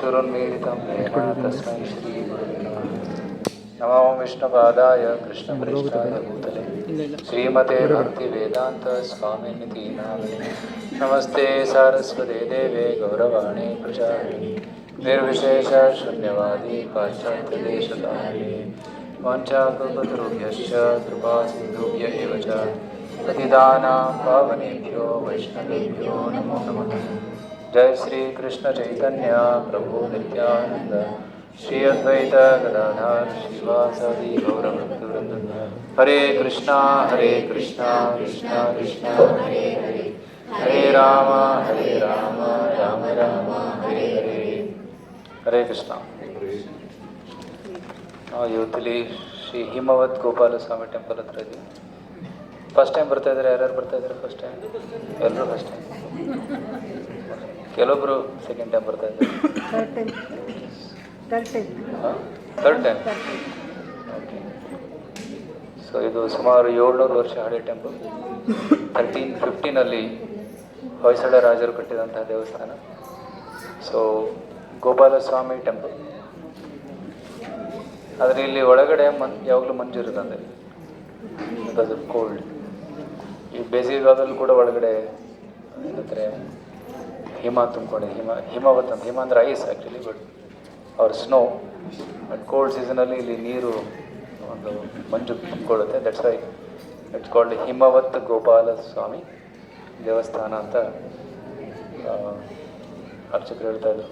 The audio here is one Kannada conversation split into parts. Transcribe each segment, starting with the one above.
चक्षुरुन्मीलितं येन तस्मै नमः नमो विष्णुपादाय कृष्णपृष्ठाय भूतले श्रीमते भक्तिवेदान्तस्वामिनिति नामिने नमस्ते सारस्वते देवे गौरवाणी प्रचारिणे निर्विशेषशून्यवादी पाश्चात्यदेशतारिणे वाञ्छाकल्पतरुभ्यश्च कृपासिन्धुभ्य एव च पतिदानां पावनेभ्यो वैष्णवेभ्यो नमो नमः जय श्री कृष्ण चैतन्य प्रभु नित्यानंद श्री अद्वैत गदाधर श्रीवासादि गौरभक्तवृंद हरे कृष्णा हरे कृष्णा कृष्णा कृष्णा हरे हरे हरे राम हरे राम राम राम हरे हरे ಹರೇ ಕೃಷ್ಣ ನಾವು ಇವತ್ತಲ್ಲಿ ಶ್ರೀ ಹಿಮವತ್ ಗೋಪಾಲ ಸ್ವಾಮಿ ಟೆಂಪಲ್ ಹತ್ರ ಇದ್ದೀವಿ ಫಸ್ಟ್ ಟೈಮ್ ಬರ್ತಾ ಇದ್ದಾರೆ ಯಾರ್ಯಾರು ಬರ್ತಾ ಇದ್ದಾರೆ ಫಸ್ಟ್ ಟೈಮ್ ಎಲ್ಲರೂ ಫಸ್ಟ್ ಟೈಮ್ ಕೆಲವೊಬ್ರು ಸೆಕೆಂಡ್ ಟೈಮ್ ಬರ್ತಾ ಇದ್ದಾರೆ. ಥರ್ಡ್ ಟೈಮ್ ಓಕೆ ಸೊ ಇದು ಸುಮಾರು ಏಳ್ನೂರು ವರ್ಷ ಹಳೆ ಟೆಂಪಲ್ ಥರ್ಟೀನ್ ಫಿಫ್ಟೀನಲ್ಲಿ ಹೊಯ್ಸಳ ರಾಜರು ಕಟ್ಟಿದಂತಹ ದೇವಸ್ಥಾನ. ಸೊ ಗೋಪಾಲಸ್ವಾಮಿ ಟೆಂಪಲ್ ಆದರೆ ಇಲ್ಲಿ ಒಳಗಡೆ ಮನ್ ಯಾವಾಗಲೂ ಮಂಜು ಇರುತ್ತದೆ ಬಿಕಾಸ್ ಆಫ್ ಕೋಲ್ಡ್ ಈ ಬೇಸಿಗೆಗಾಲದಲ್ಲೂ ಕೂಡ ಒಳಗಡೆ ಏನಂತಾರೆ ಹಿಮ ತುಂಬಿಕೊಂಡಿದೆ ಹಿಮ, ಹಿಮವತ್ ಅಂತ ಹಿಮ ಅಂದರೆ ಐಸ್ ಆ್ಯಕ್ಚುಲಿ ಬಟ್ ಅವ್ರ ಸ್ನೋ ಬಟ್ ಕೋಲ್ಡ್ ಸೀಸನಲ್ಲಿ ಇಲ್ಲಿ ನೀರು ಒಂದು ಮಂಜು ತುಂಬಿಕೊಳ್ಳುತ್ತೆ. That's why it's called Himavat Gopala Swamy ದೇವಸ್ಥಾನ ಅಂತ ಅರ್ಚಕರು ಹೇಳ್ತಾ ಇದ್ದರು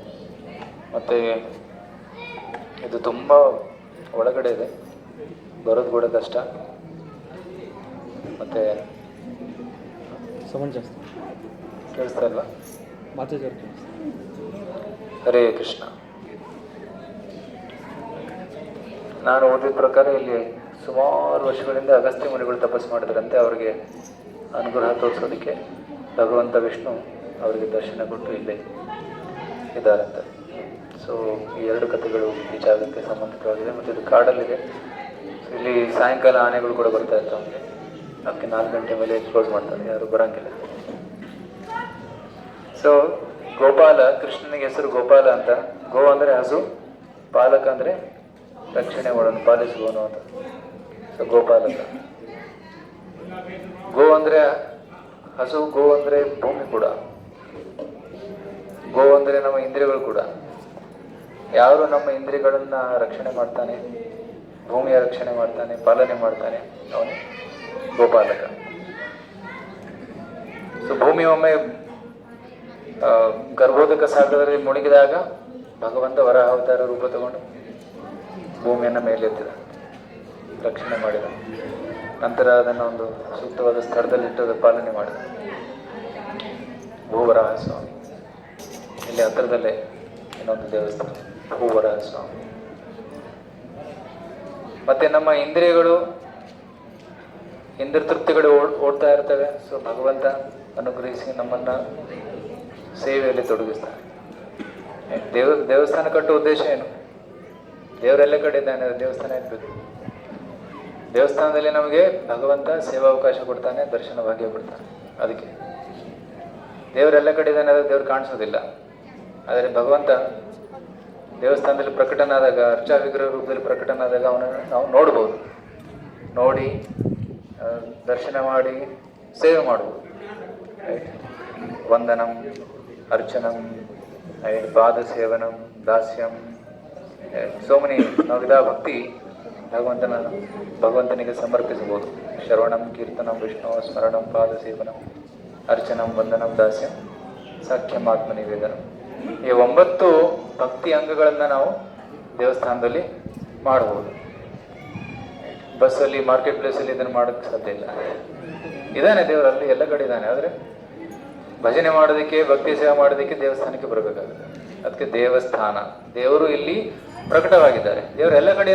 ಮತ್ತು ಇದು ತುಂಬ ಒಳಗಡೆ ಇದೆ. ಬರೋದು ಕೂಡ ಕಷ್ಟ ಮತ್ತು ಸೌಂಡ್ ಜಾಸ್ತಿ ಕೇಳಿಸ್ತಾ ಹರೇ ಕೃಷ್ಣ. ನಾನು ಓದಿದ ಪ್ರಕಾರ ಇಲ್ಲಿ ಸುಮಾರು ವರ್ಷಗಳಿಂದ ಅಗಸ್ತ್ಯ ಮುನಿಗಳು ತಪಸ್ಸು ಮಾಡಿದ್ರಂತೆ ಅವರಿಗೆ ಅನುಗ್ರಹ ತೋರಿಸೋದಕ್ಕೆ ಭಗವಂತ ವಿಷ್ಣು ಅವರಿಗೆ ದರ್ಶನ ಕೊಟ್ಟು ಇಲ್ಲಿ ಇದ್ದಾರಂತೆ. ಸೊ ಈ ಎರಡು ಕಥೆಗಳು ಈ ಜಾಗಕ್ಕೆ ಸಂಬಂಧಿತವಾಗಿದೆ ಮತ್ತು ಇದು ಕಾಡಲ್ಲಿದೆ. ಇಲ್ಲಿ ಸಾಯಂಕಾಲ ಆನೆಗಳು ಕೂಡ ಬರ್ತಾ ಇರ್ತಾವೆ. ಅದಕ್ಕೆ ನಾಲ್ಕು ಗಂಟೆ ಮೇಲೆ ಕ್ಲೋಸ್ ಮಾಡ್ತಾರೆ. ಯಾರು ಬರೋಂಗಿಲ್ಲ. ಸೊ ಗೋಪಾಲ, ಕೃಷ್ಣನಿಗೆ ಹೆಸರು ಗೋಪಾಲ ಅಂತ. ಗೋ ಅಂದರೆ ಹಸು, ಪಾಲಕ ಅಂದರೆ ರಕ್ಷಣೆ ಮಾಡೋನು ಪಾಲಿಸುವನು ಅಂತ. ಸೊ ಗೋಪಾಲಕ ಗೋ ಅಂದರೆ ಹಸು, ಗೋ ಅಂದರೆ ಭೂಮಿ ಕೂಡ. ಗೋ ಅಂದರೆ ನಮ್ಮ ಇಂದ್ರಿಯಗಳು ಕೂಡ. ಯಾರು ನಮ್ಮ ಇಂದ್ರಿಯಗಳನ್ನ ರಕ್ಷಣೆ ಮಾಡ್ತಾನೆ, ಭೂಮಿಯ ರಕ್ಷಣೆ ಮಾಡ್ತಾನೆ, ಪಾಲನೆ ಮಾಡ್ತಾನೆ, ಅವನು ಗೋಪಾಲಕ. ಸೊ ಭೂಮಿ ಒಮ್ಮೆ ಗರ್ಭೋದಕ ಸಾಗರದಲ್ಲಿ ಮುಳುಗಿದಾಗ ಭಗವಂತ ವರ ಅವತಾರ ರೂಪ ತಗೊಂಡು ಭೂಮಿಯನ್ನು ಮೇಲೆತ್ತಿದ ರಕ್ಷಣೆ ಮಾಡಿದ. ನಂತರ ಅದನ್ನು ಒಂದು ಸೂಕ್ತವಾದ ಸ್ಥಳದಲ್ಲಿಟ್ಟು ಅದು ಪಾಲನೆ ಮಾಡಿದ. ಭೂವರಾಹ ಸ್ವಾಮಿ ಇಲ್ಲಿ ಹತ್ತಿರದಲ್ಲೇ ಇನ್ನೊಂದು ದೇವಸ್ಥಾನ ಭೂವರಾಹ ಸ್ವಾಮಿ ಮತ್ತೆ ನಮ್ಮ ಇಂದ್ರಿಯಗಳು ಇಂದ್ರ ತೃಪ್ತಿಗಳು ಓಡ್, ಓಡ್ತಾ ಇರ್ತವೆ. ಸೊ ಭಗವಂತ ಅನುಗ್ರಹಿಸಿ ನಮ್ಮನ್ನ ಸೇವೆಯಲ್ಲಿ ತೊಡಗಿಸ್ತಾರೆ. ದೇವ, ದೇವಸ್ಥಾನ ಕಟ್ಟುವ ಉದ್ದೇಶ ಏನು? ದೇವರೆಲ್ಲ ಕಡೆ ಇದ್ದಾನೆ ದೇವಸ್ಥಾನ ಇರಬೇಕು. ದೇವಸ್ಥಾನದಲ್ಲಿ ನಮಗೆ ಭಗವಂತ ಸೇವಾವಕಾಶ ಕೊಡ್ತಾನೆ, ದರ್ಶನ ಭಾಗ್ಯ ಕೊಡ್ತಾನೆ, ಅದಕ್ಕೆ. ದೇವರೆಲ್ಲ ಕಡೆ ಇದ್ದಾನೆ ಅದು ದೇವ್ರು ಕಾಣಿಸೋದಿಲ್ಲ. ಆದರೆ ಭಗವಂತ ದೇವಸ್ಥಾನದಲ್ಲಿ ಪ್ರಕಟನಾದಾಗ, ಅರ್ಚಾ ವಿಗ್ರಹ ರೂಪದಲ್ಲಿ ಪ್ರಕಟನಾದಾಗ ಅವನನ್ನು ನಾವು ನೋಡ್ಬೋದು. ನೋಡಿ ದರ್ಶನ ಮಾಡಿ, ಸೇವೆ ಮಾಡ್ಬೋದು. ವಂದನಂ. ಅರ್ಚನಂ ರೈಟ್ ಪಾದ ಸೇವನಂ ದಾಸ್ಯಂ ಸೋ many, ನಾವಿದ ಭಕ್ತಿ ಭಗವಂತನ ಭಗವಂತನಿಗೆ ಸಮರ್ಪಿಸಬಹುದು. ಶ್ರವಣಂ ಕೀರ್ತನಂ ವಿಷ್ಣು ಸ್ಮರಣಂ ಪಾದ ಸೇವನಂ ಅರ್ಚನಂ ವಂದನಂ ದಾಸ್ಯಂ ಸಾಖ್ಯಂ ಆತ್ಮ ನಿವೇದನಂ ಈ ಒಂಬತ್ತು ಭಕ್ತಿ ಅಂಗಗಳನ್ನು ನಾವು ದೇವಸ್ಥಾನದಲ್ಲಿ ಮಾಡಬಹುದು. ಬಸ್ಸಲ್ಲಿ ಮಾರ್ಕೆಟ್ ಪ್ಲೇಸಲ್ಲಿ ಇದನ್ನು ಮಾಡೋಕ್ಕೆ ಸಾಧ್ಯ ಇಲ್ಲ. ಇದ್ದಾನೆ ದೇವರಲ್ಲಿ ಎಲ್ಲ ಕಡೆ ಇದ್ದಾನೆ ಆದರೆ ಭಜನೆ ಮಾಡೋದಕ್ಕೆ, ಭಕ್ತಿ ಸೇವೆ ಮಾಡೋದಕ್ಕೆ ದೇವಸ್ಥಾನಕ್ಕೆ ಬರಬೇಕಾಗುತ್ತೆ. ಅದಕ್ಕೆ ದೇವಸ್ಥಾನ. ದೇವರು ಇಲ್ಲಿ ಪ್ರಕಟವಾಗಿದ್ದಾರೆ. ದೇವರು ಎಲ್ಲ ಕಡೆ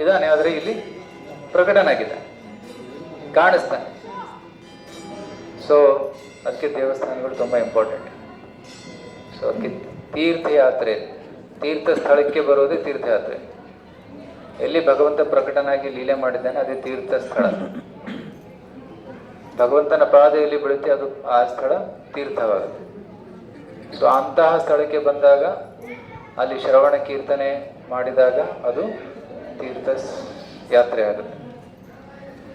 ಇದ್ದಾನೆ, ಆದರೆ ಇಲ್ಲಿ ಪ್ರಕಟನಾಗಿದ್ದಾನೆ. ಕಾಣಿಸ್ತಾನೆ. ಸೊ ಅದಕ್ಕೆ ದೇವಸ್ಥಾನಗಳು ತುಂಬ ಇಂಪಾರ್ಟೆಂಟ್ ಸೊ ಅದಕ್ಕೆ ತೀರ್ಥಯಾತ್ರೆ. ತೀರ್ಥ ಸ್ಥಳಕ್ಕೆ ಬರೋದೇ ತೀರ್ಥಯಾತ್ರೆ. ಎಲ್ಲಿ ಭಗವಂತ ಪ್ರಕಟನಾಗಿ ಲೀಲೆ ಮಾಡಿದ್ದಾನೆ, ಅದೇ ತೀರ್ಥ ಸ್ಥಳ. ಭಗವಂತನ ಪಾದೆಯಲ್ಲಿ ಬೆಳೆಯುತ್ತೆ ಅದು ಆ ಸ್ಥಳ ತೀರ್ಥವಾಗುತ್ತೆ. ಸೊ ಅಂತಹ ಸ್ಥಳಕ್ಕೆ ಬಂದಾಗ ಅಲ್ಲಿ ಶ್ರವಣ ಕೀರ್ತನೆ ಮಾಡಿದಾಗ ಅದು ತೀರ್ಥ ಯಾತ್ರೆ ಆಗುತ್ತೆ.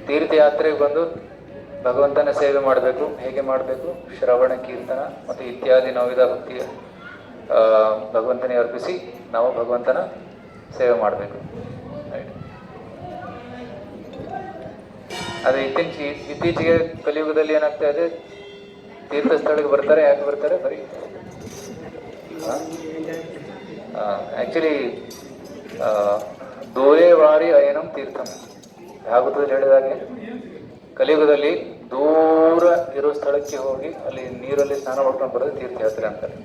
ತೀರ್ಥಯಾತ್ರೆಗೆ ಬಂದು ಭಗವಂತನ ಸೇವೆ ಮಾಡಬೇಕು ಹೇಗೆ ಮಾಡಬೇಕು? ಶ್ರವಣ ಕೀರ್ತನ ಮತ್ತು ಇತ್ಯಾದಿ ನವವಿಧ ಭಕ್ತಿಯ ಆ, ಭಗವಂತನಿಗೆ ಅರ್ಪಿಸಿ ನಾವು ಭಗವಂತನ ಸೇವೆ ಮಾಡಬೇಕು. ಅದು ಇತ್ತೀಚೆಗೆ ಇತ್ತೀಚೆಗೆ ಕಲಿಯುಗದಲ್ಲಿ ಏನಾಗ್ತಾ ಇದೆ? ತೀರ್ಥಸ್ಥಳಕ್ಕೆ ಬರ್ತಾರೆ, ಯಾಕೆ ಬರ್ತಾರೆ? ಬರೀ ಆ್ಯಕ್ಚುಲಿ ದೂರೇ ವಾರಿ ಅಯನಂ ತೀರ್ಥಂ. ಭಾಗವತದಲ್ಲಿ ಹೇಳಿದಾಗೆ ಕಲಿಯುಗದಲ್ಲಿ ದೂರ ಇರೋ ಸ್ಥಳಕ್ಕೆ ಹೋಗಿ ಅಲ್ಲಿ ನೀರಲ್ಲಿ ಸ್ನಾನ ಮಾಡ್ಕೊಂಡು ಬರೋದು ತೀರ್ಥಯಾತ್ರೆ ಅಂತಾರೆ.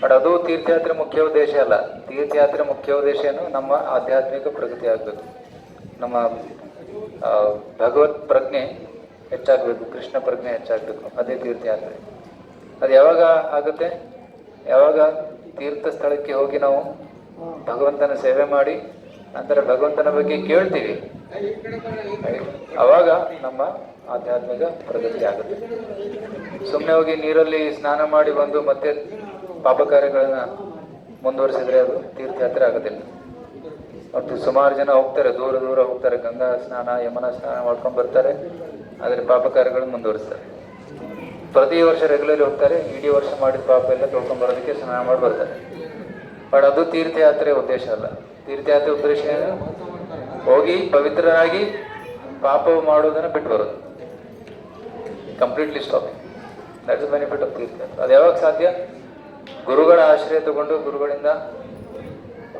ಬಟ್ ಅದು ತೀರ್ಥಯಾತ್ರೆ ಮುಖ್ಯ ಉದ್ದೇಶ ಅಲ್ಲ. ತೀರ್ಥಯಾತ್ರೆ ಮುಖ್ಯ ಉದ್ದೇಶ ಏನು? ನಮ್ಮ ಆಧ್ಯಾತ್ಮಿಕ ಪ್ರಗತಿ ಆಗಬೇಕು. ನಮ್ಮ ಭಗವತ್ ಪ್ರಜ್ಞೆ ಹೆಚ್ಚಾಗಬೇಕು, ಕೃಷ್ಣ ಪ್ರಜ್ಞೆ ಹೆಚ್ಚಾಗಬೇಕು, ಅದೇ ತೀರ್ಥಯಾತ್ರೆ ಅದು ಯಾವಾಗ ಆಗುತ್ತೆ? ಯಾವಾಗ ತೀರ್ಥ ಸ್ಥಳಕ್ಕೆ ಹೋಗಿ ನಾವು ಭಗವಂತನ ಸೇವೆ ಮಾಡಿ, ನಂತರ ಭಗವಂತನ ಬಗ್ಗೆ ಕೇಳ್ತೀವಿ. ಅವಾಗ ನಮ್ಮ ಆಧ್ಯಾತ್ಮಿಕ ಪ್ರಗತಿ ಆಗುತ್ತೆ. ಸುಮ್ಮನೆ ಹೋಗಿ ನೀರಲ್ಲಿ ಸ್ನಾನ ಮಾಡಿ ಬಂದು ಮತ್ತೆ ಪಾಪ ಕಾರ್ಯಗಳನ್ನ ಮುಂದುವರಿಸಿದ್ರೆ ಅದು ತೀರ್ಥಯಾತ್ರೆ ಆಗೋದಿಲ್ಲ. ಮತ್ತು ಸುಮಾರು ಜನ ಹೋಗ್ತಾರೆ, ದೂರ ದೂರ ಹೋಗ್ತಾರೆ, ಗಂಗಾ ಸ್ನಾನ, ಯಮನ ಸ್ನಾನ ಮಾಡ್ಕೊಂಡು ಬರ್ತಾರೆ, ಆದರೆ ಪಾಪ ಕಾರ್ಯಗಳನ್ನು ಮುಂದುವರಿಸ್ತಾರೆ. ಪ್ರತಿ ವರ್ಷ ರೆಗ್ಯುಲರ್ ಹೋಗ್ತಾರೆ, ಇಡೀ ವರ್ಷ ಮಾಡಿದ ಪಾಪ ಎಲ್ಲ ತೊಳ್ಕೊಂಡು ಬರೋದಕ್ಕೆ ಸ್ನಾನ ಮಾಡಿ ಬರ್ತಾರೆ. ಬಟ್ ಅದು ತೀರ್ಥಯಾತ್ರೆ ಉದ್ದೇಶ ಅಲ್ಲ. ತೀರ್ಥಯಾತ್ರೆ ಉದ್ದೇಶ ಏನು? ಹೋಗಿ ಪವಿತ್ರರಾಗಿ ಪಾಪ ಮಾಡೋದನ್ನ ಬಿಟ್ಟು ಬರೋದು. Completely stop that's benefit of ತೀರ್ಥಯಾತ್ರೆ. ಅದು ಯಾವಾಗ ಸಾಧ್ಯ? ಗುರುಗಳ ಆಶ್ರಯ ತಗೊಂಡು ಗುರುಗಳಿಂದ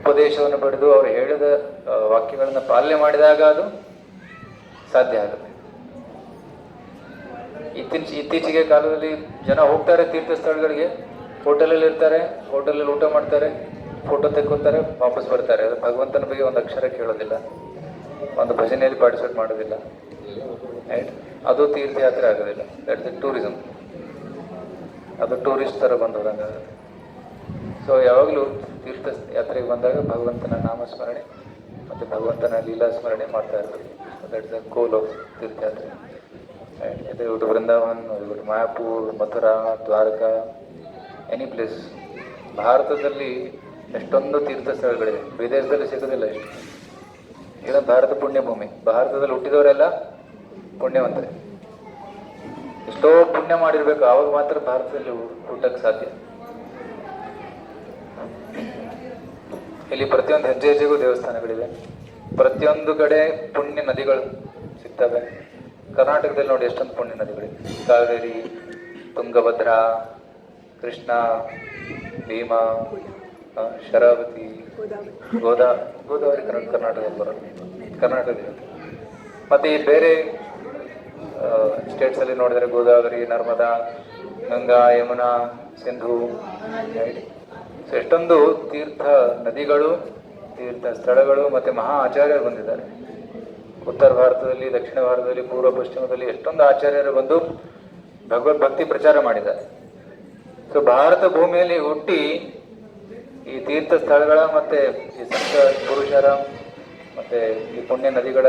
ಉಪದೇಶವನ್ನು ಪಡೆದು ಅವರು ಹೇಳಿದ ವಾಕ್ಯಗಳನ್ನು ಪಾಲನೆ ಮಾಡಿದಾಗ ಅದು ಸಾಧ್ಯ ಆಗುತ್ತೆ. ಇತ್ತೀಚ, ಇತ್ತೀಚೆಗೆ ಕಾಲದಲ್ಲಿ ಜನ ಹೋಗ್ತಾರೆ ತೀರ್ಥ ಸ್ಥಳಗಳಿಗೆ ಹೋಟೆಲಲ್ಲಿ ಇರ್ತಾರೆ, ಹೋಟೆಲಲ್ಲಿ ಊಟ ಮಾಡ್ತಾರೆ, ಫೋಟೋ ತೆಕ್ಕೋತಾರೆ, ವಾಪಸ್ ಬರ್ತಾರೆ. ಅದು ಭಗವಂತನ ಬಗ್ಗೆ ಒಂದು ಅಕ್ಷರ ಕೇಳೋದಿಲ್ಲ. ಒಂದು ಭಜನೆಯಲ್ಲಿ ಪಾರ್ಟಿಸಿಪೇಟ್ ಮಾಡೋದಿಲ್ಲ. ರೈಟ್ ಅದು ತೀರ್ಥಯಾತ್ರೆ ಆಗೋದಿಲ್ಲ. ದಟ್ಸ್ ಟೂರಿಸಮ್ ಅದು ಟೂರಿಸ್ಟ್ ಥರ ಬಂದು ಹೋದಂಗಾಗುತ್ತೆ ಸೊ ಯಾವಾಗಲೂ ತೀರ್ಥ ಯಾತ್ರೆಗೆ ಬಂದಾಗ ಭಗವಂತನ ನಾಮಸ್ಮರಣೆ ಮತ್ತು ಭಗವಂತನ ಲೀಲಾ ಸ್ಮರಣೆ ಮಾಡ್ತಾ ಇರ್ಬೇಕು ದಟ್ ದ ಕೋಲ್ ಆಫ್ ತೀರ್ಥಯಾತ್ರೆ. Right? ಇದು ಇಟ್ಟು ವೃಂದಾವನ್ ಇಟ್ಟು ಮಾಯಾಪುರ್, ಮಥುರಾ, ದ್ವಾರಕಾ ಎನಿ ಪ್ಲೇಸ್ ಭಾರತದಲ್ಲಿ ಎಷ್ಟೊಂದು ತೀರ್ಥ ಸ್ಥಳಗಳಿವೆ ವಿದೇಶದಲ್ಲಿ ಸಿಗೋದಿಲ್ಲ ಇಷ್ಟು. ಈಗ ಭಾರತ ಪುಣ್ಯಭೂಮಿ. ಭಾರತದಲ್ಲಿ ಹುಟ್ಟಿದವರೆಲ್ಲ ಪುಣ್ಯವಂತರೆ. ಎಷ್ಟೋ ಪುಣ್ಯ ಮಾಡಿರ್ಬೇಕು. ಆವಾಗ ಮಾತ್ರ ಭಾರತದಲ್ಲಿ ಹುಟ್ಟಕ್ಕೆ ಸಾಧ್ಯ. ಇಲ್ಲಿ ಪ್ರತಿಯೊಂದು ಹೆಜ್ಜೆ ಹೆಜ್ಜೆಗೂ ದೇವಸ್ಥಾನಗಳಿವೆ. ಪ್ರತಿಯೊಂದು ಕಡೆ ಪುಣ್ಯ ನದಿಗಳು ಸಿಗ್ತವೆ. ಕರ್ನಾಟಕದಲ್ಲಿ ನೋಡಿ ಎಷ್ಟೊಂದು ಪುಣ್ಯ ನದಿಗಳಿವೆ. ಕಾವೇರಿ, ತುಂಗಭದ್ರಾ, ಕೃಷ್ಣ, ಭೀಮಾ ಶರಾವತಿ, ಗೋದಾ, ಗೋದಾವರಿ ಕರ್ನಾ- ಕರ್ನಾಟಕದಲ್ಲಿ ಬರೋದು ಕರ್ನಾಟಕದಲ್ಲಿ ಮತ್ತೆ ಈ ಬೇರೆ ಸ್ಟೇಟ್ಸ್ ಅಲ್ಲಿ ನೋಡಿದ್ರೆ ಗೋದಾವರಿ, ನರ್ಮದಾ, ಗಂಗಾ, ಯಮುನಾ, ಸಿಂಧು ಎಷ್ಟೊಂದು ತೀರ್ಥ ನದಿಗಳು, ತೀರ್ಥ ಸ್ಥಳಗಳು ಮತ್ತೆ ಮಹಾ ಆಚಾರ್ಯರು ಬಂದಿದ್ದಾರೆ. ಉತ್ತರ ಭಾರತದಲ್ಲಿ, ದಕ್ಷಿಣ ಭಾರತದಲ್ಲಿ, ಪೂರ್ವ ಪಶ್ಚಿಮದಲ್ಲಿ ಎಷ್ಟೊಂದು ಆಚಾರ್ಯರು ಬಂದು ಭಗವದ್ ಭಕ್ತಿ ಪ್ರಚಾರ ಮಾಡಿದ್ದಾರೆ. ಸೊ ಭಾರತ ಭೂಮಿಯಲ್ಲಿ ಹುಟ್ಟಿ ಈ ತೀರ್ಥ ಸ್ಥಳಗಳ ಮತ್ತೆ ಈ ಸಂತ ಪುರುಷರ ಮತ್ತೆ ಈ ಪುಣ್ಯ ನದಿಗಳ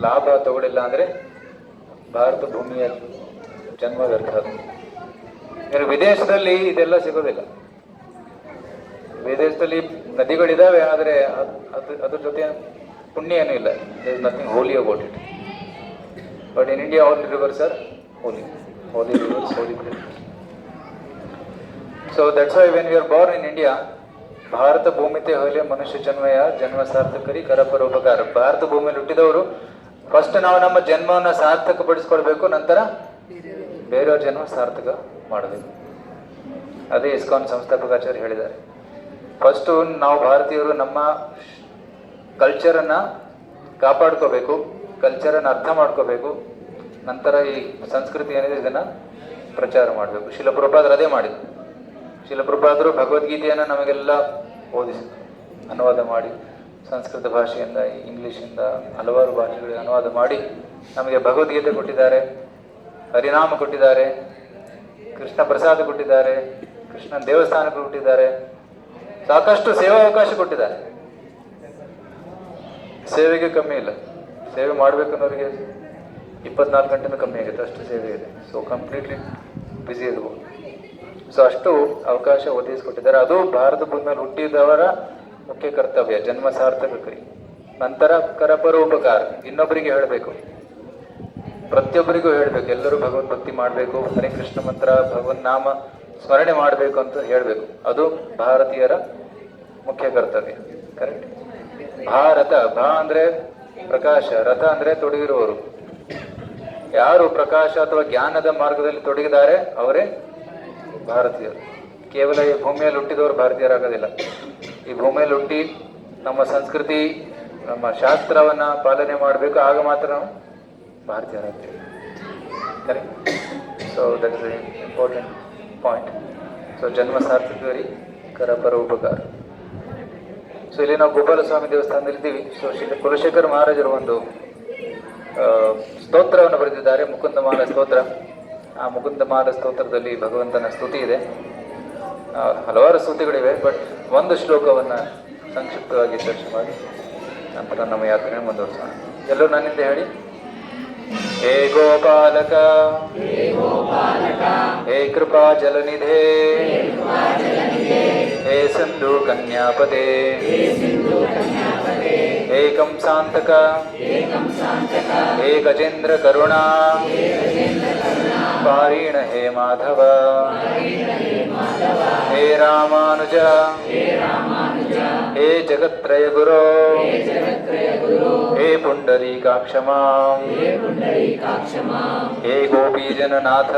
ಲಾಭ ತಗೊಳ್ಳಿಲ್ಲ ಅಂದ್ರೆ ಭಾರತ ಭೂಮಿಯ ಜನ್ಮ ವ್ಯರ್ಥ ಅದು. ವಿದೇಶದಲ್ಲಿ ಇದೆಲ್ಲ ಸಿಗೋದಿಲ್ಲ. ವಿದೇಶದಲ್ಲಿ ನದಿಗಳಿದ್ದಾವೆ ಆದರೆ ಅದ್- ಅದು, ಅದ್ರ ಜೊತೆ ಪುಣ್ಯ ಏನೂ ಇಲ್ಲ. Nothing holy about it but in India all rivers are holy holy rivers holy so that's why when you are born in India Bharata ಭೂಮಿತೆ ಹೊಲೆ ಮನುಷ್ಯ ಜನ್ಮಯ, ಜನ್ಮ ಸಾರ್ಥಕರಿ, ಕರಪರೋಪಕಾರ. ಭಾರತ ಭೂಮಿಯಲ್ಲಿ ಹುಟ್ಟಿದವರು ಫಸ್ಟ್ ನಾವು ನಮ್ಮ ಜನ್ಮವನ್ನು ಸಾರ್ಥಕ ಪಡಿಸ್ಕೊಳ್ಬೇಕು ನಂತರ ಬೇರೆಯವ್ರ ಜನ್ಮ ಸಾರ್ಥಕ ಮಾಡಬೇಕು. ಅದೇ ಇಸ್ಕಾನ್ ಸಂಸ್ಥಾಪಕಾಚಾರ್ಯ ಹೇಳಿದ್ದಾರೆ. ಫಸ್ಟು ನಾವು ಭಾರತೀಯರು ನಮ್ಮ ಕಲ್ಚರನ್ನು ಕಾಪಾಡ್ಕೋಬೇಕು ಕಲ್ಚರನ್ನು ಅರ್ಥ ಮಾಡ್ಕೋಬೇಕು. ನಂತರ ಈ ಸಂಸ್ಕೃತಿ ಏನಿದೆ, ಇದನ್ನು ಪ್ರಚಾರ ಮಾಡಬೇಕು. ಶಿಲಪ್ರಭಾದ್ರು ಅದೇ ಮಾಡಿದ್ರು ಶಿಲಪ್ರಭಾದರು ಭಗವದ್ಗೀತೆಯನ್ನು ನಮಗೆಲ್ಲ ಓದಿಸಿದ್ರು. ಅನುವಾದ ಮಾಡಿ ಸಂಸ್ಕೃತ ಭಾಷೆಯಿಂದ, ಇಂಗ್ಲೀಷಿಂದ ಹಲವಾರು ಭಾಷೆಗಳಿಗೆ ಅನುವಾದ ಮಾಡಿ ನಮಗೆ ಭಗವದ್ಗೀತೆ ಕೊಟ್ಟಿದ್ದಾರೆ, ಹರಿನಾಮ ಕೊಟ್ಟಿದ್ದಾರೆ, ಕೃಷ್ಣ ಪ್ರಸಾದ ಕೊಟ್ಟಿದ್ದಾರೆ ಕೃಷ್ಣ ದೇವಸ್ಥಾನ ಕೊಟ್ಟಿದ್ದಾರೆ. ಸಾಕಷ್ಟು ಸೇವಾ ಅವಕಾಶ ಕೊಟ್ಟಿದ್ದಾರೆ. ಸೇವೆಗೆ ಕಮ್ಮಿ ಇಲ್ಲ. ಸೇವೆ ಮಾಡ್ಬೇಕನ್ನೋರಿಗೆ ಇಪ್ಪತ್ನಾಲ್ಕು ಗಂಟೆನೂ ಕಮ್ಮಿ ಆಗುತ್ತೆ. ಅಷ್ಟು ಸೇವೆ ಇದೆ. ಸೊ ಕಂಪ್ಲೀಟ್ಲಿ ಬ್ಯುಸಿ ಇರ್ಬೋದು. ಸೊ ಅಷ್ಟು ಅವಕಾಶ ಒದಗಿಸಿಕೊಟ್ಟಿದ್ದಾರೆ. ಅದು ಭಾರತ ಭೂಮಿಯಲ್ಲಿ ಹುಟ್ಟಿದವರ ಮುಖ್ಯ ಕರ್ತವ್ಯ. ಜನ್ಮ ಸಾರ್ಥಕ ಕ್ರಿಯೆ ನಂತರ ಕರಪರೋಪಕಾರ ಇನ್ನೊಬ್ಬರಿಗೆ ಹೇಳಬೇಕು. ಪ್ರತಿಯೊಬ್ಬರಿಗೂ ಹೇಳಬೇಕು. ಎಲ್ಲರೂ ಭಗವದ್ ಭಕ್ತಿ ಮಾಡಬೇಕು. ಹರೇ ಕೃಷ್ಣ ಮಂತ್ರ, ಭಗವನ್ ನಾಮ ಸ್ಮರಣೆ ಮಾಡಬೇಕು ಅಂತ ಹೇಳಬೇಕು. ಅದು ಭಾರತೀಯರ ಮುಖ್ಯ ಕರ್ತವ್ಯ. ಕರೆಕ್ಟ್ ಭಾರತ, ಭಾ ಅಂದ್ರೆ ಪ್ರಕಾಶ, ರಥ ಅಂದ್ರೆ ತೊಡಗಿರುವವರು. ಯಾರು ಪ್ರಕಾಶ ಅಥವಾ ಜ್ಞಾನದ ಮಾರ್ಗದಲ್ಲಿ ತೊಡಗಿದ್ದಾರೆ, ಅವರೇ ಭಾರತೀಯರು. ಕೇವಲ ಈ ಭೂಮಿಯಲ್ಲಿ ಹುಟ್ಟಿದವರು ಭಾರತೀಯರಾಗೋದಿಲ್ಲ. ಈ ಭೂಮಿಯಲ್ಲಿ ಹುಟ್ಟಿ ನಮ್ಮ ಸಂಸ್ಕೃತಿ, ನಮ್ಮ ಶಾಸ್ತ್ರವನ್ನ ಪಾಲನೆ ಮಾಡಬೇಕು, ಆಗ ಮಾತ್ರ ನಾವು ಭಾರತೀಯರಾಗ್ತೀವಿ. Correct so that is important point so ಜನ್ಮ ಸಾರ್ಥಕರಿ ಕರಪರ ಉಪಕಾರ ಸೊ ಇಲ್ಲಿ ನಾವು ಗೋಪಾಲಸ್ವಾಮಿ ದೇವಸ್ಥಾನದಲ್ಲಿ ಇದ್ದೀವಿ. ಸೊ ಶ್ರೀ ಕುಲಶೇಖರ ಮಹಾರಾಜರು ಒಂದು ಸ್ತೋತ್ರವನ್ನು ಬರೆದಿದ್ದಾರೆ. ಮುಕುಂದಮಾಲ ಸ್ತೋತ್ರ. ಆ ಮುಕುಂದಮಾಲ ಸ್ತೋತ್ರದಲ್ಲಿ ಭಗವಂತನ ಸ್ತುತಿ ಇದೆ. ಹಲವಾರು ಸ್ತುತಿಗಳಿವೆ, ಬಟ್ ಒಂದು ಶ್ಲೋಕವನ್ನು ಸಂಕ್ಷಿಪ್ತವಾಗಿ ಚರ್ಚೆ ಮಾಡಿ, ನಂತರ ನಮ್ಮ ಯಾತ್ರೆಯನ್ನು ಮುಂದುವರಿಸೋಣ. ಎಲ್ಲರೂ ನನ್ನಿಂದ ಹೇಳಿ. ಹೇ ಗೋಪಾಲಕ ಹೇ ಕೃಪಾ ಜಲನಿಧೇ ಹೇ ಸಿಂಧು ಕನ್ಯಾಪತೆ ಹೇ ಕಂಸಾಂತಕ ಹೇ ಗಜೇಂದ್ರ ಕರುಣಾ ಪಾರೀಣ ಹೇ ಮಾಧವ ಹೇ ರಾಮಾನುಜ ಹೇ ಜಗತ್ರಯ ಗುರೋ ಹೇ ಪುಂಡರೀಕಾಕ್ಷಮಾ ಹೇ ಗೋಪೀಜನನಾಥ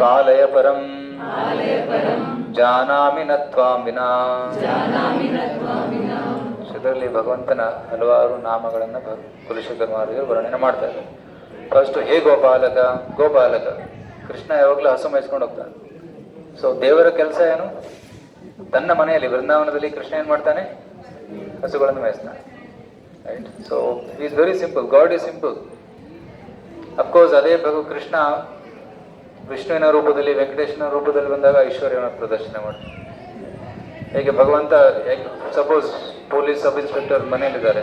ಪಾಲಯ ಪರಂ ಜಾನಾಮಿ ನ ತ್ವಾಂ ವಿನಾ ಇದರಲ್ಲಿ ಭಗವಂತನ ಹಲವಾರು ನಾಮಗಳನ್ನು ಭ- ಕುಲಶೇಖರ ಮಹಾರಾಜರು ವರ್ಣನೆ ಮಾಡ್ತಾರೆ. ಫಸ್ಟ್ ಹೇ ಗೋಪಾಲಕ ಗೋಪಾಲಕ ಕೃಷ್ಣ ಯಾವಾಗಲೂ ಹಸು ಮೇಯಿಸ್ಕೊಂಡು ಹೋಗ್ತಾನೆ ಸೊ ದೇವರ ಕೆಲಸ ಏನು ತನ್ನ ಮನೆಯಲ್ಲಿ ವೃಂದಾವನದಲ್ಲಿ ಕೃಷ್ಣ ಏನ್ ಮಾಡ್ತಾನೆ? ಹಸುಗಳನ್ನು ಮೇಯಿಸ್ತಾನೆ. Right so is very simple god is simple of course ಅದೇ ಭಗವ ಕೃಷ್ಣ ವಿಷ್ಣುವಿನ ರೂಪದಲ್ಲಿ ವೆಂಕಟೇಶನ ರೂಪದಲ್ಲಿ ಬಂದಾಗ ಐಶ್ವರ್ಯವನ್ನು ಪ್ರದರ್ಶನ ಮಾಡ್ತಾನೆ. ಹೇಗೆ ಭಗವಂತ ಸಪೋಸ್ ಪೊಲೀಸ್ ಸಬ್ ಇನ್ಸ್ಪೆಕ್ಟರ್ ಮನೆಯಲ್ಲಿದ್ದಾರೆ.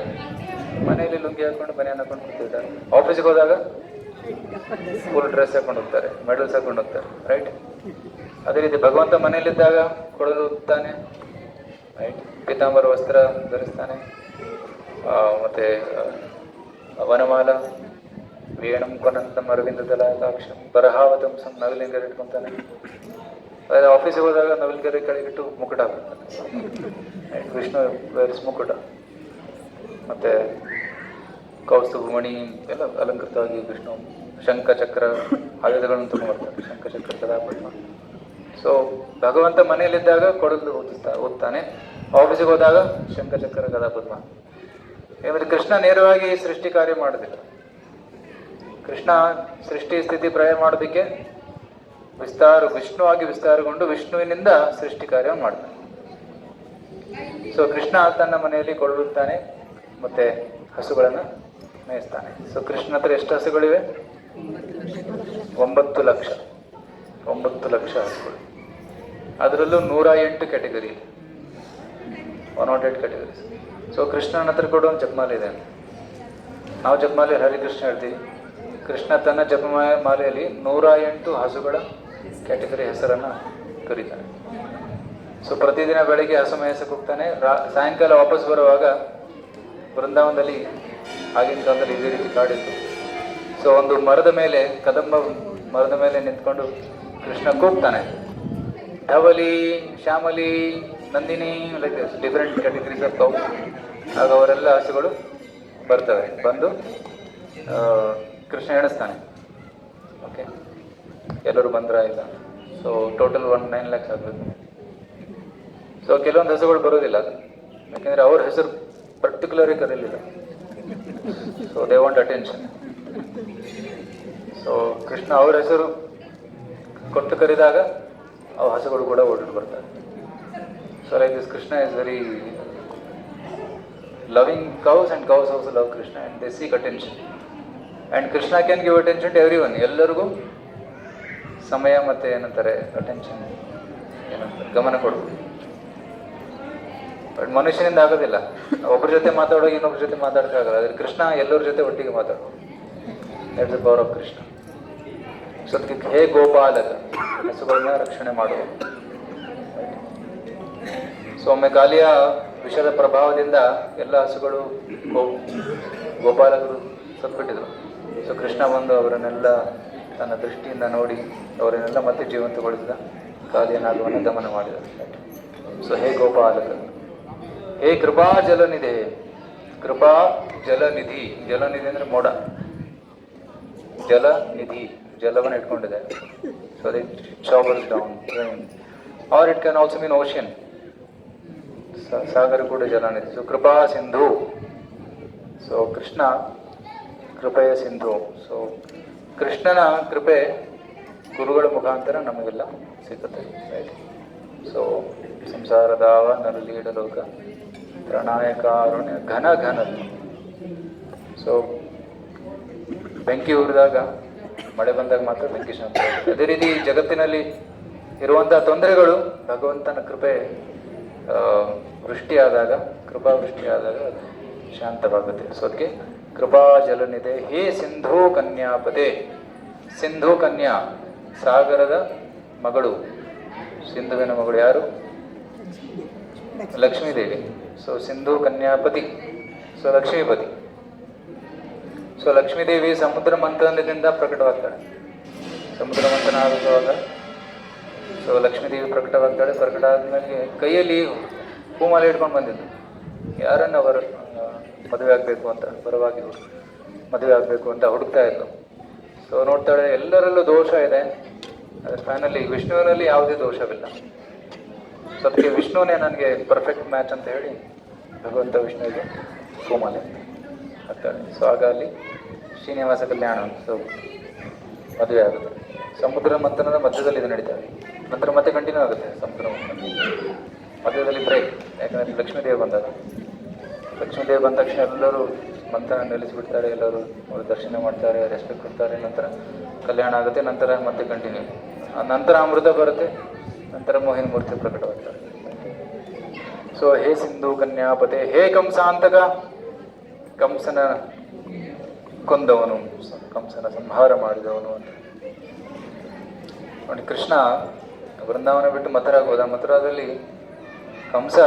ಮನೆಯಲ್ಲಿ ಲುಂಗಿ ಹಾಕೊಂಡು ಮನೆಯನ್ನು ಹಾಕೊಂಡು ಕೂತಿದ್ದಾರೆ ಆಫೀಸ್ಗೆ ಹೋದಾಗ? ಫುಲ್ ಡ್ರೆಸ್ ಹಾಕೊಂಡು ಹೋಗ್ತಾರೆ. ಮೆಡಲ್ಸ್ ಹಾಕೊಂಡು ಹೋಗ್ತಾರೆ. ರೈಟ್ ಅದೇ ರೀತಿ ಭಗವಂತ ಮನೆಯಲ್ಲಿದ್ದಾಗ ರೈಟ್ ಪೀತಾಂಬರ ವಸ್ತ್ರ ಧರಿಸ್ತಾನೆ. ಮತ್ತೆ ವನಮಾಲ, ವೇಣಂ ಕೊನಂತಂ ಅರವಿಂದ ಬರಹಾವತಂ ಸಂ ನವಲಿಂಗರ್ ಇಟ್ಕೊಂತಾನೆ. ಅದೇ ಆಫೀಸಿಗೆ ಹೋದಾಗ ನವಲಿಂಗರಿ ಕೆಳಗಿಟ್ಟು ಮುಕುಟ ಹಾಕ್ತಾನೆ. ವಿಷ್ಣು ವೇರ್ಸ್ ಮುಕುಟ. ಮತ್ತೆ, ಕೌಸ್ತುಭಮಣಿ ಎಲ್ಲ ಅಲಂಕೃತವಾಗಿ ವಿಷ್ಣು ಶಂಖ ಚಕ್ರ ಆಯುಧಗಳನ್ನು ಮಾಡ್ತಾನೆ ಶಂಖ ಚಕ್ರ ಕದಾ ಪದ್ಮ ಸೊ ಭಗವಂತ ಮನೆಯಲ್ಲಿದ್ದಾಗ ಕೊಡಲು ಓದಿಸ್ತಾ ಓದ್ತಾನೆ. ಆಫೀಸಿಗೆ ಹೋದಾಗ ಶಂಖ ಚಕ್ರ ಗದಾ ಪದ್ಮ. ಕೃಷ್ಣ ನೇರವಾಗಿ ಸೃಷ್ಟಿ ಕಾರ್ಯ ಮಾಡೋದಿಲ್ಲ. ಕೃಷ್ಣ ಸೃಷ್ಟಿ ಸ್ಥಿತಿ ಪ್ರಯ ಮಾಡೋದಕ್ಕೆ ವಿಸ್ತಾರ ವಿಷ್ಣುವಾಗಿ ವಿಸ್ತಾರಗೊಂಡು ವಿಷ್ಣುವಿನಿಂದ ಸೃಷ್ಟಿ ಕಾರ್ಯ ಮಾಡ್ತಾನೆ. ಸೊ ಕೃಷ್ಣ ತನ್ನ ಮನೆಯಲ್ಲಿ ಕೊಡುತ್ತಾನೆ ಮತ್ತೆ ಹಸುಗಳನ್ನು ಮೇಯಿಸ್ತಾನೆ. ಸೊ ಕೃಷ್ಣ ಹತ್ರ ಎಷ್ಟು ಹಸುಗಳಿವೆ? ಒಂಬತ್ತು ಲಕ್ಷ. ಒಂಬತ್ತು ಲಕ್ಷ ಹಸುಗಳು. ಅದರಲ್ಲೂ ನೂರ ಎಂಟು category one not eight categories so ಕೃಷ್ಣನ ಹತ್ರ ಕೂಡ ಒಂದು ಜಪಮಾಲೆ ಇದೆ. ನಾವು ಜಪಮಾಲೆ ಹರಿಕೃಷ್ಣ ಹೇಳ್ತೀವಿ. ಕೃಷ್ಣ ತನ್ನ ಜಪಮಾ- ಮಾಲೆಯಲ್ಲಿ ನೂರ ಎಂಟು ಹಸುಗಳ ಕ್ಯಾಟಗರಿ ಹೆಸರನ್ನು ಕರೀತಾನೆ ಸೊ ಪ್ರತಿದಿನ ಬೆಳಿಗ್ಗೆ ಹಸು ಮೇಯಿಸಕ್ಕೆ ಹೋಗ್ತಾನೆ. ರಾ, ಸಾಯಂಕಾಲ ವಾಪಸ್ ಬರುವಾಗ ಬೃಂದಾವನದಲ್ಲಿ ಆಗಿನ ಕಾಲದಲ್ಲಿ ಇದೇ ರೀತಿ ಕಾಡಿತ್ತು. ಸೊ ಒಂದು ಮರದ ಮೇಲೆ, ಕದಂಬ ಮರದ ಮೇಲೆ ನಿಂತ್ಕೊಂಡು Krishna ಕೂಗ್ತಾನೆ. Dhavali, Shyamali, Nandini like different categories of ಆಗ ಅವರೆಲ್ಲ ಹಸುಗಳು ಬರ್ತವೆ. ಬಂದು ಕೃಷ್ಣ ಎಣಿಸ್ತಾನೆ. ಓಕೆ ಎಲ್ಲರೂ ಬಂದ್ರ ಇಲ್ಲ. So total one nine lakhs ಆಗಬೇಕು. ಸೊ ಕೆಲವೊಂದು ಹಸುಗಳು ಬರೋದಿಲ್ಲ. ಯಾಕೆಂದರೆ ಅವ್ರ ಹೆಸರು particular ಕರೀಲಿಲ್ಲ. So they want attention so Krishna ಅವ್ರ ಹೆಸರು ಕೊಟ್ಟು ಕರೆದಾಗ ಅವು ಹಸುಗಳು ಕೂಡ ಓಡಿಟ್ಟು ಬರ್ತಾರೆ. So like this Krishna is very loving cows and cows house love Krishna and they seek attention and Krishna can give attention to everyone ಎಲ್ಲರಿಗೂ ಸಮಯ ಮತ್ತು ಏನಂತಾರೆ ಅಟೆನ್ಷನ್ ಏನಂತಾರೆ, ಗಮನ ಕೊಡಬೇಕು. ಬಟ್ ಮನುಷ್ಯನಿಂದ ಆಗೋದಿಲ್ಲ. ಒಬ್ಬರ ಜೊತೆ ಮಾತಾಡೋ ಇನ್ನೊಬ್ಬರ ಜೊತೆ ಮಾತಾಡೋಕ್ಕಾಗಲ್ಲ. ಆದರೆ ಕೃಷ್ಣ ಎಲ್ಲರ ಜೊತೆ ಒಟ್ಟಿಗೆ ಮಾತಾಡೋ that's the power of Krishna so ಹೇ ಗೋಪಾಲಕ ಹಸುಗಳನ್ನ ರಕ್ಷಣೆ ಮಾಡುವ ಸೊ ಒಮ್ಮೆ ಗಾಲಿಯ ವಿಷದ ಪ್ರಭಾವದಿಂದ ಎಲ್ಲ ಹಸುಗಳು ಗೋ ಗೋಪಾಲಕರು ಸತ್ಬಿಟ್ಟಿದ್ರು ಸೊ, ಕೃಷ್ಣ ಬಂದು ಅವರನ್ನೆಲ್ಲ ತನ್ನ ದೃಷ್ಟಿಯಿಂದ ನೋಡಿ ಅವರನ್ನೆಲ್ಲ ಮತ್ತೆ ಜೀವಂತಗೊಳಿಸಿದ ಕಾಲಿಯ ನಾಗವನ್ನು ದಮನ ಮಾಡಿದ ಸೊ, ಹೇ ಗೋಪಾಲಕ ಹೇ ಕೃಪಾ ಜಲನಿಧಿ ಕೃಪಾ ಜಲನಿಧಿ ಜಲನಿಧಿ ಅಂದ್ರೆ ಮೋಡ, ಜಲನಿಧಿ. ಜಲವನ್ನು ಇಟ್ಕೊಂಡಿದೆ. So the showers down are it can also mean ocean ಸಾಗರ ಕೂಡ ಜಲನಿದೆ ಸೊ ಕೃಪಾ ಸಿಂಧು. ಸೊ ಕೃಷ್ಣ ಕೃಪೆಯ ಸಿಂಧು. ಸೊ ಕೃಷ್ಣನ ಕೃಪೆ ಗುರುಗಳ ಮುಖಾಂತರ ನಮಗೆಲ್ಲ ಸಿಗುತ್ತೆ. ರೈಟ್ ಸೊ ಸಂಸಾರದಾವ ನರಲೀಡಲೋಕ ಪ್ರಣಾಯ ಕಾರುಣ್ಯ ಘನ ಘನ ಸೊ ಬೆಂಕಿ ಉರಿದಾಗ ಮಳೆ ಬಂದಾಗ ಮಾತ್ರ ಬೆಂಕಿ ಶಾಂತ. ಅದೇ ರೀತಿ ಜಗತ್ತಿನಲ್ಲಿ ಇರುವಂತಹ ತೊಂದರೆಗಳು ಭಗವಂತನ ಕೃಪೆ ವೃಷ್ಟಿಯಾದಾಗ, ಕೃಪಾ ವೃಷ್ಟಿಯಾದಾಗ ಶಾಂತವಾಗುತ್ತೆ. ಸೊ ಅದಕ್ಕೆ ಕೃಪಾ ಜಲನಿದೆ. ಹೇ ಸಿಂಧೂ ಕನ್ಯಾಪತೆ. ಸಿಂಧೂ ಕನ್ಯಾ, ಸಾಗರದ ಮಗಳು. ಸಿಂಧುವಿನ ಮಗಳು ಯಾರು? ಲಕ್ಷ್ಮೀದೇವಿ. ಸೊ ಸಿಂಧೂ ಕನ್ಯಾಪತಿ. ಸೊ ಲಕ್ಷ್ಮೀಪತಿ. ಸೊ ಲಕ್ಷ್ಮೀದೇವಿ ಸಮುದ್ರ ಮಂಥನದಿಂದ ಪ್ರಕಟವಾಗ್ತಾಳೆ ಸಮುದ್ರ ಮಂಥನ ಆಗುವಾಗ ಸೊ ಲಕ್ಷ್ಮೀದೇವಿ ಪ್ರಕಟವಾಗ್ತಾಳೆ ಪ್ರಕಟ ಆದ್ಮೇಲೆ ಕೈಯಲ್ಲಿ ಹೂಮಾಲೆ ಇಟ್ಕೊಂಡು ಬಂದಿದ್ದು. ಯಾರನ್ನ ಅವರು ಮದುವೆ ಆಗಬೇಕು ಅಂತ ಬರವಾಗಿ ಮದುವೆ ಆಗಬೇಕು ಅಂತ ಹುಡುಕ್ತಾ ಇದ್ಲು. ಸೊ ನೋಡ್ತಾಳೆ ಎಲ್ಲರಲ್ಲೂ ದೋಷ ಇದೆ. ಫೈನಲಿ ವಿಷ್ಣುವಿನಲ್ಲಿ ಯಾವುದೇ ದೋಷವಿಲ್ಲ. ಸೊ ಅದಕ್ಕೆ ವಿಷ್ಣುವೇ ನನಗೆ ಪರ್ಫೆಕ್ಟ್ ಮ್ಯಾಚ್ ಅಂತ ಹೇಳಿ ಭಗವಂತ ವಿಷ್ಣುವಿಗೆ ಹೂಮಾಲೆ ಆಗ್ತಾಳೆ ಸೊ ಹಾಗಾಗಿ ಶ್ರೀನಿವಾಸ ಕಲ್ಯಾಣ ಸೊ ಮದುವೆ ಆಗುತ್ತೆ. ಸಮುದ್ರ ಮಂಥನದ ಮಧ್ಯದಲ್ಲಿ ಇದು ನಡೀತಾರೆ ನಂತರ ಮತ್ತೆ ಕಂಟಿನ್ಯೂ ಆಗುತ್ತೆ ಸಮುದ್ರ ಮಧ್ಯದಲ್ಲಿ ಬ್ರೇಕ್ ಯಾಕಂದ್ರೆ ಲಕ್ಷ್ಮೀದೇವಿ ಬಂದಾಗ ಲಕ್ಷ್ಮೀದೇವಿ ಬಂದ ತಕ್ಷಣ ಎಲ್ಲರೂ ಮಂಥನ ನಿಲ್ಲಿಸಿಬಿಡ್ತಾರೆ, ಎಲ್ಲರೂ ಅವರು ದರ್ಶನ ಮಾಡ್ತಾರೆ ರೆಸ್ಪೆಕ್ಟ್ ಕೊಡ್ತಾರೆ. ನಂತರ ಕಲ್ಯಾಣ ಆಗುತ್ತೆ, ನಂತರ ಮತ್ತೆ ಕಂಟಿನ್ಯೂ ನಂತರ ಅಮೃತ ಬರುತ್ತೆ, ನಂತರ ಮೋಹಿನಿ ಮೂರ್ತಿ ಪ್ರಕಟವಾಗ್ತಾರೆ ಸೊ ಹೇ ಸಿಂಧು ಕನ್ಯಾಪತೆ, ಹೇ ಕಂಸಾಂತಕ, ಕಂಸನ ಕೊಂದವನು ಕಂಸನ ಸಂಹಾರ ಮಾಡಿದವನು ಅಂತ. ನೋಡಿ, ಕೃಷ್ಣ ವೃಂದಾವನ ಬಿಟ್ಟು ಮಥುರಾಗೆ ಹೋದ. ಮಥುರಾದಲ್ಲಿ ಕಂಸ,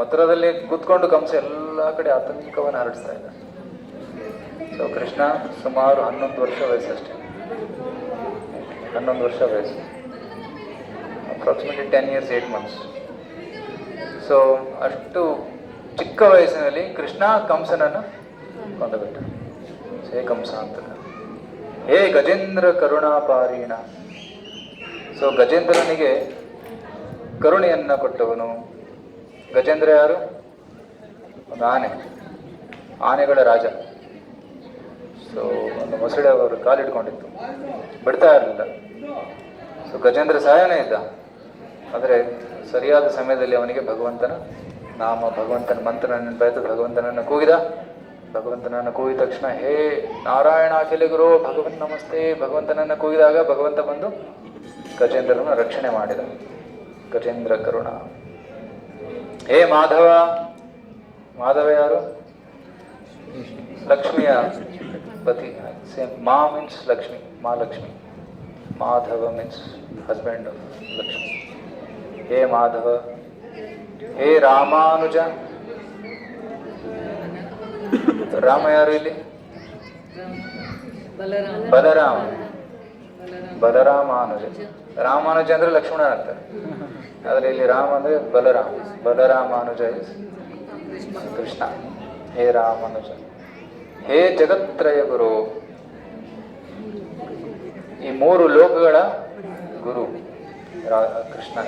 ಮಥುರಾದಲ್ಲಿ ಕೂತ್ಕೊಂಡು ಕಂಸ ಎಲ್ಲ ಕಡೆ ಆತಂಕವನ್ನು ಹರಡಿಸ್ತಾ ಇದ್ದ. ಸೊ ಕೃಷ್ಣ ಸುಮಾರು ಹನ್ನೊಂದು ವರ್ಷ ವಯಸ್ಸಷ್ಟೇ ಹನ್ನೊಂದು ವರ್ಷ ವಯಸ್ಸು. Approximately ten years eight months so ಅಷ್ಟು ಚಿಕ್ಕ ವಯಸ್ಸಿನಲ್ಲಿ ಕೃಷ್ಣ ಕಂಸನನ್ನು ಕೊಂದುಬಿಟ್ಟ. ಹೇ ಅಂತ ಹೇ ಗಜೇಂದ್ರ ಕರುಣಾಪಾರೀಣ. ಸೊ ಗಜೇಂದ್ರನಿಗೆ ಕರುಣೆಯನ್ನ ಕೊಟ್ಟವನು ಗಜೇಂದ್ರ ಯಾರು? ಒಂದು ಆನೆ. ಆನೆಗಳ ರಾಜ. ಸೊ ಒಂದು ಮೊಸಳೆ ಅವರು ಕಾಲಿಟ್ಕೊಂಡಿತ್ತು. ಬಿಡ್ತಾ ಇರಲಿಲ್ಲ. ಸೊ ಗಜೇಂದ್ರ ಸಹಾಯನೇ ಇದ್ದ ಆದರೆ ಸರಿಯಾದ ಸಮಯದಲ್ಲಿ ಅವನಿಗೆ ಭಗವಂತನ ನಾಮ, ಭಗವಂತನ ಮಂತ್ರ ನೆನಪಾಯಿತು. ಭಗವಂತನನ್ನು ಕೂಗಿದ. ಭಗವಂತನನ್ನು ಕೂಗಿದ ತಕ್ಷಣ, ಹೇ ನಾರಾಯಣ ಅಖಿಲ ಗುರು ಭಗವಂತ ನಮಸ್ತೆ. ಭಗವಂತನನ್ನು ಕೂಗಿದಾಗ ಭಗವಂತ ಬಂದು ಗಜೇಂದ್ರನ ರಕ್ಷಣೆ ಮಾಡಿದ. ಗಜೇಂದ್ರ ಕರುಣ. ಹೇ ಮಾಧವ. ಮಾಧವ ಯಾರು? ಲಕ್ಷ್ಮಿಯ ಪತಿ. ಸೇಮ್, ಮಾ ಮೀನ್ಸ್ ಲಕ್ಷ್ಮಿ, ಮಾ Lakshmi. Madhava means husband Lakshmi. ಹೇ ಮಾಧವ. ಹೇ ರಾಮಾನುಜ. ರಾಮ ಯಾರು ಇಲ್ಲಿ? ಬಲರಾಮ. ಬಲರಾಮಾನುಜ. ರಾಮಾನುಜ ಅಂದ್ರೆ ಲಕ್ಷ್ಮಣ ಆಗ್ತಾರೆ. ಆದ್ರೆ ಇಲ್ಲಿ ರಾಮ ಅಂದ್ರೆ ಬಲರಾಮ. ಬಲರಾಮಾನುಜ ಕೃಷ್ಣ. ಹೇ ರಾಮಾನುಜ. ಹೇ ಜಗತ್ರಯ ಗುರು. ಈ ಮೂರು ಲೋಕಗಳ ಗುರು. ರಾ- ಕೃಷ್ಣ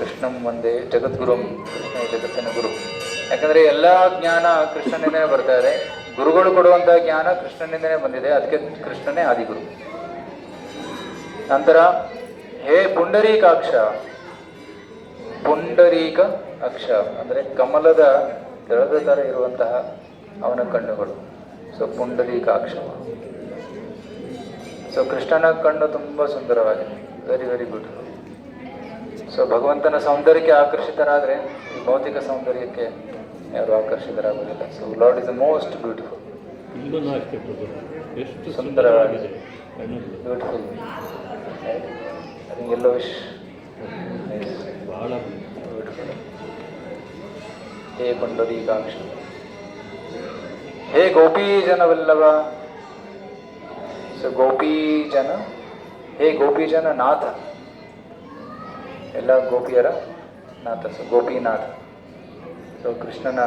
ಕೃಷ್ಣಂ ಒಂದೇ ಜಗದ್ಗುರು, ಕೃಷ್ಣ ಜಗತ್ತಿನ ಗುರು. ಯಾಕಂದ್ರೆ ಎಲ್ಲಾ ಜ್ಞಾನ ಕೃಷ್ಣನಿಂದನೇ ಬರ್ತಾ ಇದೆ. ಗುರುಗಳು ಕೊಡುವಂತ ಜ್ಞಾನ ಕೃಷ್ಣನಿಂದನೇ ಬಂದಿದೆ. ಅದಕ್ಕೆ ಕೃಷ್ಣನೇ ಆದಿಗುರು. ನಂತರ, ಹೇ ಪುಂಡರೀಕಾಕ್ಷ. ಪುಂಡರೀಕ ಅಕ್ಷ. ಅಂದ್ರೆ ಕಮಲದ ದಳದ ತರ ಇರುವಂತಹ ಅವನ ಕಣ್ಣುಗಳು. ಸೊ ಪುಂಡರೀಕಾಕ್ಷ. ಸೊ ಕೃಷ್ಣನ ಕಣ್ಣು ತುಂಬಾ ಸುಂದರವಾಗಿದೆ. ವೆರಿ ವೆರಿ ಬ್ಯೂಟಿಫುಲ್ ಸೊ ಭಗವಂತನ ಸೌಂದರ್ಯಕ್ಕೆ ಆಕರ್ಷಿತರಾದ್ರೆ ಭೌತಿಕ ಸೌಂದರ್ಯಕ್ಕೆ ಯಾರು ಆಕರ್ಷಿತರಾಗುವುದಿಲ್ಲ. So lord is the most beautiful ಎಷ್ಟು ಸುಂದರವಾಗಿದೆ. ಬ್ಯೂಟಿಫುಲ್ ಎಲ್ಲೋ ವಿಶ್ ಭಾಳ ಬ್ಯೂಟಿಫುಲ್ ಹೇ ಪುಂಡರೀಕಾಕ್ಷ ಹೇ ಗೋಪಿ ಜನವಲ್ಲಭ ಸೊ ಗೋಪಿ ಜನ ಹೇ ಗೋಪಿ ಜನ ನಾಥ. ಎಲ್ಲ ಗೋಪಿಯರ ನಾಥ ಸೊ ಗೋಪಿನಾಥ್. ಸೊ ಕೃಷ್ಣನ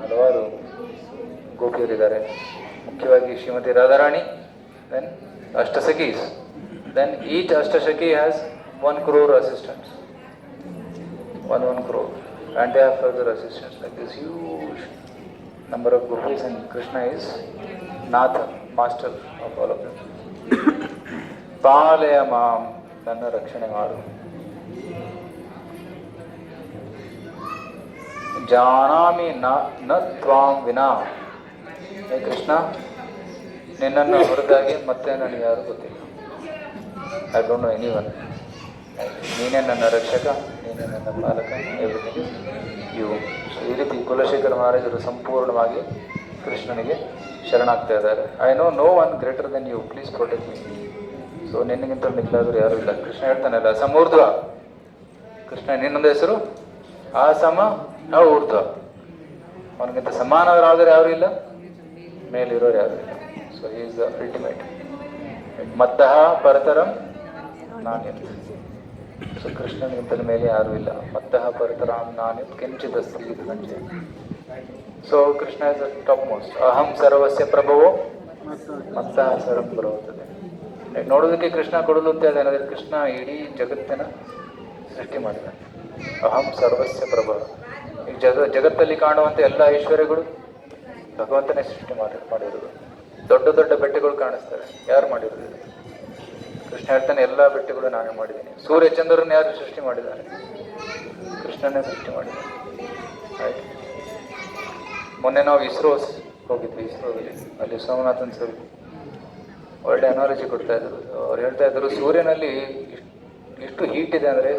ಹಲವಾರು ಗೋಪಿಯರಿದ್ದಾರೆ. ಮುಖ್ಯವಾಗಿ ಶ್ರೀಮತಿ ರಾಧಾರಾಣಿ ದೆನ್ ಅಷ್ಟಸಖೀಸ್ then each ಅಷ್ಟಸಖಿ has one crore assistants one one crore and half other assistants like is huge number of ಗೋಪೀಸ್ and Krishna is ನಾಥ ಮಾಸ್ಟರ್ ಆಫ್ ಆಲ್ ಆಫ್ ಪಾಲಯ ಮಾಮ್ ನನ್ನ ರಕ್ಷಣೆ ಮಾಡು ಜಾನಾಮಿ ನ ತ್ವಾಂ ವಿನಾ ಹೇ ಕೃಷ್ಣ ನಿನ್ನನ್ನು ಹೊರದಾಗಿ ಮತ್ತೆ ನನಗೆ ಯಾರು ಗೊತ್ತಿಲ್ಲ. I don't know anyone ನೀನೇ ನನ್ನ ರಕ್ಷಕ, ನೀನೇ ನನ್ನ ಪಾಲಕ ಎವ್ರಿಥಿಂಗ್ ಇವು ಸೊ ಈ ರೀತಿ ಕುಲಶೇಖರ ಮಹಾರಾಜರು ಸಂಪೂರ್ಣವಾಗಿ ಕೃಷ್ಣನಿಗೆ ಶರಣಾಗ್ತಾ ಇದ್ದಾರೆ. I know no one greater than you please protect me so ನಿನ್ನಗಿಂತ ಮಿಕ್ಲಾದ್ರು ಯಾರೂ ಇಲ್ಲ. ಕೃಷ್ಣ ಹೇಳ್ತಾನೆ ಅಲ್ಲ ಸಮೂರ್ಧ್ವ. ಕೃಷ್ಣ ನಿನ್ನೊಂದು ಹೆಸರು? ಆ ಸಮ ನಾವು ಊರ್ಧ್ವ ಅವನಿಗಿಂತ ಸಮಾನವರಾದರೆ ಯಾರು ಇಲ್ಲ? ಮೇಲಿರೋರು ಯಾರು ಇಲ್ಲ. ಸೊ ಈಸ್ ಅಲ್ಟಿಮೇಟ್ ಮತ್ತ ಪರತರಂ ನಾನಿತ್ ಸೊ ಕೃಷ್ಣನಿಗಿಂತ ಮೇಲೆ ಯಾರು ಇಲ್ಲ. ಮತ್ತಃ ಪರತರಂ ನಾನಿತ್ ಕಿಂಚಿತ್ ಅಸ್ತಿ ಮಂಚೆ so Krishna is topmost ಅಹಂ ಸರ್ವಸ್ಯ ಪ್ರಭವೋ, ಮತ್ತಃ ಸರ್ವಂ ಬರುತ್ತದೆ ನೋಡೋದಕ್ಕೆ ಕೃಷ್ಣ ಕೊಡಲು ಅಂತ ಇದೆ ಕೃಷ್ಣ ಇಡೀ ಜಗತ್ತಿನ ಸೃಷ್ಟಿ ಮಾಡಿದ್ದಾನೆ ಅಹಂ ಸರ್ವಸ್ಯ ಪ್ರಭಾವ ಈ ಜಗ, ಜಗತ್ತಲ್ಲಿ ಕಾಣುವಂಥ ಎಲ್ಲ ಐಶ್ವರ್ಯಗಳು ಭಗವಂತನೇ ಸೃಷ್ಟಿ ಮಾಡಿ, ಮಾಡಿರೋದು. ದೊಡ್ಡ ದೊಡ್ಡ ಬೆಟ್ಟಗಳು ಕಾಣಿಸ್ತಾರೆ. ಯಾರು ಮಾಡಿರೋದು? ಕೃಷ್ಣ ಹೇಳ್ತಾನೆ, ಎಲ್ಲ ಬೆಟ್ಟಗಳು ನಾನೇ ಮಾಡಿದ್ದೀನಿ. ಸೂರ್ಯ ಚಂದ್ರನ ಯಾರು ಸೃಷ್ಟಿ ಮಾಡಿದ್ದಾರೆ? ಕೃಷ್ಣನೇ ಸೃಷ್ಟಿ ಮಾಡಿದ್ದಾನೆ ಆಯ್ತು. ಮೊನ್ನೆ ನಾವು ಇಸ್ರೋ ಹೋಗಿದ್ವಿ ಇಸ್ರೋದಲ್ಲಿ ಅಲ್ಲಿ. ಸೋಮನಾಥನ್ ಸರ್ ಒಳ್ಳೆ ಅನಾಲಜಿ ಕೊಡ್ತಾ ಇದ್ರು. ಅವ್ರು ಹೇಳ್ತಾ ಇದ್ರು, ಸೂರ್ಯನಲ್ಲಿ ಇಷ್ಟು ಹೀಟ್ ಇದೆ ಅಂದರೆ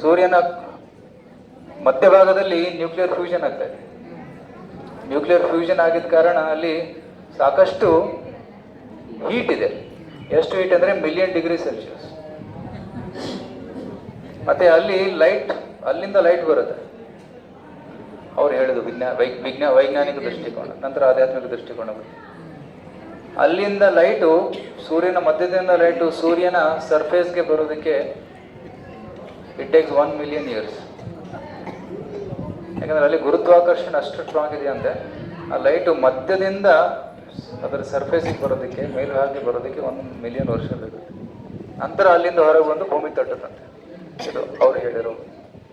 ಸೂರ್ಯನ ಮಧ್ಯಭಾಗದಲ್ಲಿ ನ್ಯೂಕ್ಲಿಯರ್ ಫ್ಯೂಷನ್ ಆಗ್ತಾ ಇದೆ. ನ್ಯೂಕ್ಲಿಯರ್ ಫ್ಯೂಷನ್ ಆಗಿದ ಕಾರಣ ಅಲ್ಲಿ ಸಾಕಷ್ಟು ಹೀಟ್ ಇದೆ. ಎಷ್ಟು ಹೀಟ್ ಅಂದರೆ ಮಿಲಿಯನ್ ಡಿಗ್ರಿ ಸೆಲ್ಸಿಯಸ್ ಮತ್ತೆ ಅಲ್ಲಿ ಲೈಟ್ ಅಲ್ಲಿಂದ ಲೈಟ್ ಬರುತ್ತೆ. ಅವ್ರು ಹೇಳಿದ್ರು ವಿಜ್ಞಾ, ವೈ, ವಿಜ್ಞಾ, ವೈಜ್ಞಾನಿಕ ದೃಷ್ಟಿಕೋನ, ನಂತರ ಆಧ್ಯಾತ್ಮಿಕ ದೃಷ್ಟಿಕೋನ. ಅಲ್ಲಿಂದ ಲೈಟು ಸೂರ್ಯನ ಮಧ್ಯದಿಂದ ಲೈಟು ಸೂರ್ಯನ ಸರ್ಫೇಸ್ಗೆ ಬರೋದಕ್ಕೆ it takes one million years ಯಾಕಂದ್ರೆ ಅಲ್ಲಿ ಗುರುತ್ವಾಕರ್ಷಣೆ ಅಷ್ಟು ಸ್ಟ್ರಾಂಗ್ ಇದೆ ಅಂತೆ ಆ ಲೈಟು ಮಧ್ಯದಿಂದ ಅದರ ಸರ್ಫೇಸಿಗೆ ಬರೋದಕ್ಕೆ ಮೇಲ್ಭಾಗಕ್ಕೆ ಬರೋದಕ್ಕೆ ಒಂದು ಮಿಲಿಯನ್ ವರ್ಷ ಬೇಕು. ನಂತರ ಅಲ್ಲಿಂದ ಹೊರಗೆ ಬಂದು ಭೂಮಿ ತಟ್ಟುತ್ತಂತೆ. ಇದು ಅವ್ರು ಹೇಳಿರೋ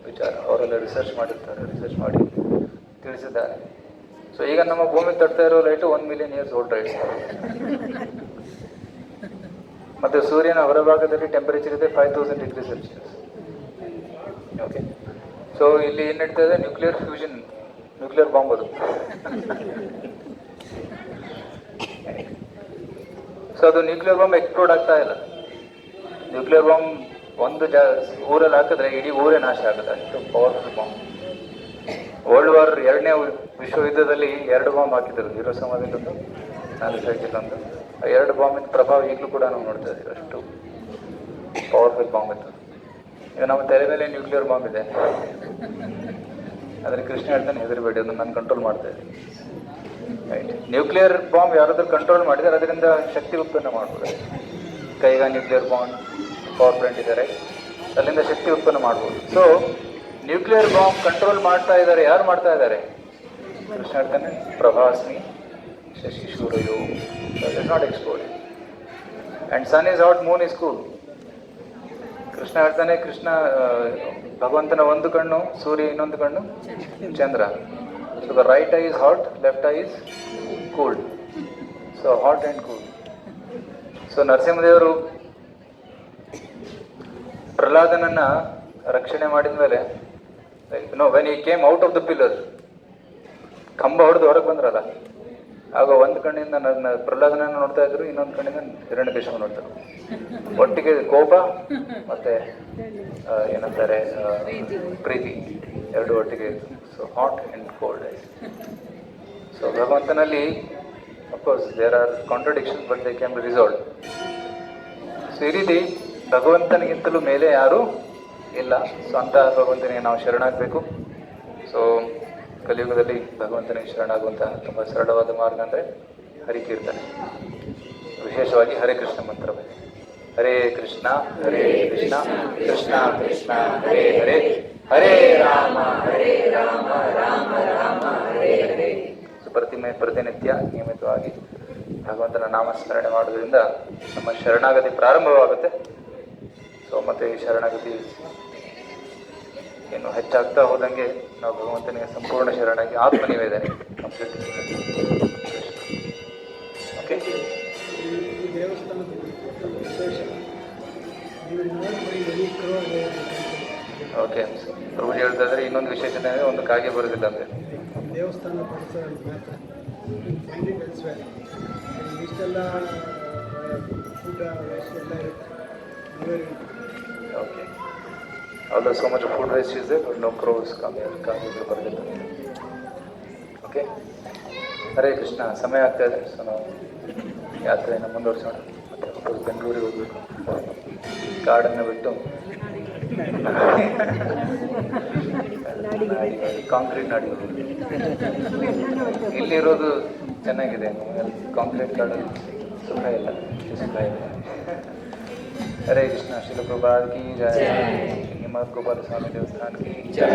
ವಿಚಾರ. ಅವರೆಲ್ಲ ರಿಸರ್ಚ್ ಮಾಡಿರ್ತಾರೆ ರಿಸರ್ಚ್ ಮಾಡಿ ತಿಳಿಸಿದ್ದಾರೆ. ಸೊ ಈಗ ನಮ್ಮ ಭೂಮಿ ತಟ್ತಾ ಇರೋ light one million years old right ಮತ್ತೆ ಸೂರ್ಯನ ಹೊರಭಾಗದಲ್ಲಿ ಟೆಂಪರೇಚರ್ ಇದೆ five thousand degree celsius okay so ಇಲ್ಲಿ ಏನು ನಡೀತಾ ಇದೆ? ನ್ಯೂಕ್ಲಿಯರ್ ಫ್ಯೂಷನ್ ನ್ಯೂಕ್ಲಿಯರ್ ಬಾಂಬ್ ಅದು. ಸೊ ಅದು ನ್ಯೂಕ್ಲಿಯರ್ ಬಾಂಬ್ ಎಕ್ಸ್ಪ್ಲೋಡ್ ಆಗ್ತಾ ಇಲ್ಲ. ನ್ಯೂಕ್ಲಿಯರ್ ಬಾಂಬ್ ಒಂದು ಜಾ, ಊರಲ್ಲಿ ಹಾಕಿದ್ರೆ ಇಡೀ ಊರೇ ನಾಶ ಆಗುತ್ತೆ. ಅಷ್ಟು ಪವರ್ಫುಲ್ ಬಾಂಬ್ ವರ್ಲ್ಡ್ ವಾರ್ ಎರಡನೇ ವಿಶ್ವಯುದ್ಧದಲ್ಲಿ ಎರಡು ಬಾಂಬ್ ಹಾಕಿದ್ರು. ಹೀರೋ ಒಂದು ನಾನು ಆ ಎರಡು ಬಾಂಬಿನ ಪ್ರಭಾವ ಈಗಲೂ ಕೂಡ ನಾವು ನೋಡ್ತಾ ಇದ್ದೀವಿ ಅಷ್ಟು ಪವರ್ಫುಲ್ ಬಾಂಬ್ ಇತ್ತು. ಈಗ ನಮ್ಮ ತಲೆ ಮೇಲೆ ನ್ಯೂಕ್ಲಿಯರ್ ಬಾಂಬ್ ಇದೆ. ಆದರೆ ಕೃಷ್ಣ ಹೇಳ್ತಾನೆ, ಹೆದರಬೇಡಿ, ಅದನ್ನು ನಾನು ಕಂಟ್ರೋಲ್ ಮಾಡ್ತಾ ಇದ್ದೀನಿ. ನ್ಯೂಕ್ಲಿಯರ್ ಬಾಂಬ್ ಯಾರಾದರೂ ಕಂಟ್ರೋಲ್ ಮಾಡಿದರೆ, ಅದರಿಂದ ಶಕ್ತಿ ಉತ್ಪನ್ನ ಮಾಡ್ಬೋದು. Kaiga nuclear bomb power plant ಇದ್ದಾರೆ ಅಲ್ಲಿಂದ ಶಕ್ತಿ ಉತ್ಪನ್ನ ಮಾಡ್ಬೋದು. ಸೊ ನ್ಯೂಕ್ಲಿಯರ್ ಬಾಂಬ್ ಕಂಟ್ರೋಲ್ ಮಾಡ್ತಾ ಇದ್ದಾರೆ ಯಾರು ಮಾಡ್ತಾ ಇದ್ದಾರೆ ಕೃಷ್ಣ ಹೇಳ್ತಾನೆ, ಪ್ರಭಾಸ್ಮಿ, ಶಶಿ ಸೂರ್ಯೋ not export and sun is out moon is cool Krishna ಹೇಳ್ತಾನೆ ಕೃಷ್ಣ ಭಗವಂತನ ಒಂದು ಕಣ್ಣು, ಸೂರ್ಯ ಇನ್ನೊಂದು ಕಣ್ಣು, ಚಂದ್ರ. So the right eye is hot left eye is cold so hot and cold so ನರಸಿಂಹದೇವರು ಪ್ರಹ್ಲಾದನನ್ನ ರಕ್ಷಣೆ ಮಾಡಿದ ಮೇಲೆ no when he came out of the pillar ಕಂಬ ಹೊಡೆದು ಹೊರಗೆ ಬಂದ್ರಲ್ಲ ಆಗ ಒಂದು ಕಣ್ಣಿಂದ ನನ್ನ ಪ್ರಹ್ಲಾದನ ನೋಡ್ತಾ ಇದ್ರು, ಇನ್ನೊಂದು ಕಣ್ಣಿಂದ ಹಿರಣ್ಯಕೇಶವ ನೋಡ್ತಾ ಇದ್ರು. ಒಟ್ಟಿಗೆ ಕೋಪ ಮತ್ತೆ ಏನಂತಾರೆ ಪ್ರೀತಿ, ಎರಡು ಒಟ್ಟಿಗೆ so hot and cold so ಭಗವಂತನಲ್ಲಿ of course there are contradiction but they can resolve so ಈ ರೀತಿ ಭಗವಂತನಿಗಿಂತಲೂ ಮೇಲೆ ಯಾರೂ ಇಲ್ಲ. ಸೊ ಅಂತಹ ಭಗವಂತನಿಗೆ ನಾವು ಶರಣಾಗಬೇಕು. ಸೊ ಕಲಿಯುಗದಲ್ಲಿ ಭಗವಂತನಿಗೆ ಶರಣಾಗುವಂತಹ ತುಂಬ ಸರಳವಾದ ಮಾರ್ಗ ಅಂದರೆ ಹರಿಕೀರ್ತನೆ. ವಿಶೇಷವಾಗಿ ಹರೇ ಕೃಷ್ಣ ಮಂತ್ರವೇ. ಹರೇ ಕೃಷ್ಣ ಹರೇ ಕೃಷ್ಣ ಕೃಷ್ಣ ಕೃಷ್ಣ, ಹರೇ ಹರೇ. ಹರೇ ರಾಮ ಹರೇ ರಾಮ ರಾಮ ರಾಮ, ಹರೇ ಹರೇ. ಪ್ರತಿಮೆ ಪ್ರತಿನಿತ್ಯ ನಿಯಮಿತವಾಗಿ ಭಗವಂತನ ನಾಮಸ್ಮರಣೆ ಮಾಡೋದ್ರಿಂದ ನಮ್ಮ ಶರಣಾಗತಿ ಪ್ರಾರಂಭವಾಗುತ್ತೆ. ಸೊ ಮತ್ತೆ ಈ ಶರಣಾಗತಿ ಇನ್ನು ಹೆಚ್ಚಾಗ್ತಾ ಹೋದಂಗೆ ನಾವು ಭಗವಂತನಿಗೆ ಸಂಪೂರ್ಣ ಶರಣಾಗಿ ಆತ್ಮನಿವೇದನೆ ಕಂಪ್ಲೀಟ್ ಓಕೆ ಓಕೆ ಪ್ರಭುಜಿ ಹೇಳ್ತಾ ಇದ್ರೆ ಇನ್ನೊಂದು ವಿಶೇಷತೆ ಅಂದರೆ ಒಂದು ಕಾಗೆ ಬರೋದಿಲ್ಲ ಅಂದರೆ ದೇವಸ್ಥಾನ ಇಷ್ಟೆಲ್ಲ ಫುಡ್ ಎಲ್ಲ ಇರುತ್ತೆ. Okay although so much food food waste is there, but no crows come here, okay Hare Krishna ಸಮಯ ಆಗ್ತಾ ಇದೆ ಸೊ ನಾವು ಯಾತ್ರೆಯನ್ನು ಮುಂದುವರಿಸೋಣ ಮತ್ತೆ ಬೆಂಗಳೂರಿಗೆ ಹೋಗ್ಬೇಕು ಕಾಡನ್ನು ಬಿಟ್ಟು ಕಾಂಕ್ರೀಟ್ ಹೋಗ್ಬೇಕು ಇಲ್ಲಿರೋದು ಚೆನ್ನಾಗಿದೆ. ಕಾಂಕ್ರೀಟ್ ಕಾಡಲ್ಲಿ ಸುಖ ಇಲ್ಲ. ಇಲ್ಲಿ. ಸುಖ ಇಲ್ಲ ಹರೇ ಕೃಷ್ಣ ಶಿಲಪ್ರಭಾ ಕಿ ಜಯ ಹಿಮತ್ ಗೋಪಾಲ ಸ್ವಾಮಿ ದೇವಸ್ಥಾನ ಕಿ ಜಯ